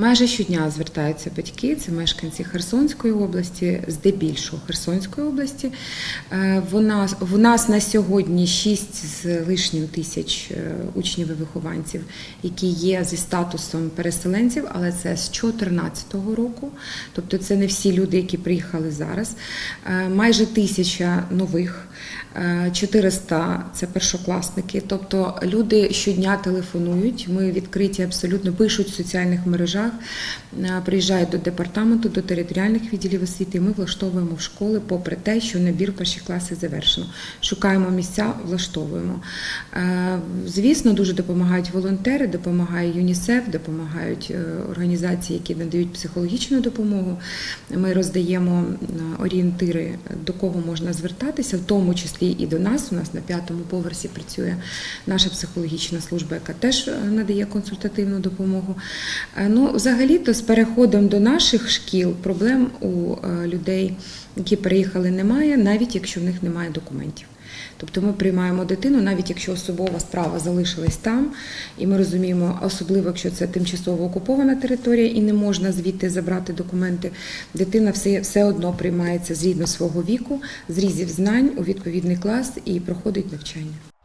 Майже щодня звертаються батьки, це мешканці Херсонської області, здебільшого Херсонської області. Е, Вона в нас на сьогодні 6 з лишнім тисяч е, учнів і вихованців, які є зі статусом переселенців, але це з 2014 року. Тобто це не всі люди, які приїхали зараз. Е, Майже тисяча нових. Е, 400 – це першокласники, тобто люди щодня телефонують. Ми відкриті абсолютно пишуть в соціальних мережах, е, приїжджають до департаменту, до територіальних відділів освіти. і Ми влаштовуємо в школи, попри те, що набір перші класи завершено. Шукаємо місця, влаштовуємо. Е, Звісно, дуже допомагають волонтери, допомагає ЮНІСЕФ, допомагають е, організації, які надають психологічну допомогу. Ми роздаємо орієнтири, до кого можна звертатися, в тому числі і до нас. У нас на п'ятому поверсі працює наша психологічна служба, яка теж надає консультативну допомогу. Ну, взагалі-то з переходом до наших шкіл проблем у е, людей, які переїхали, немає, навіть якщо в них немає документів. Тобто ми приймаємо дитину, навіть якщо особова справа залишилась там, і ми розуміємо, особливо якщо це тимчасово окупована територія і не можна звідти забрати документи, дитина все, все одно приймається згідно свого віку, зрізів знань у відповідний клас і проходить навчання.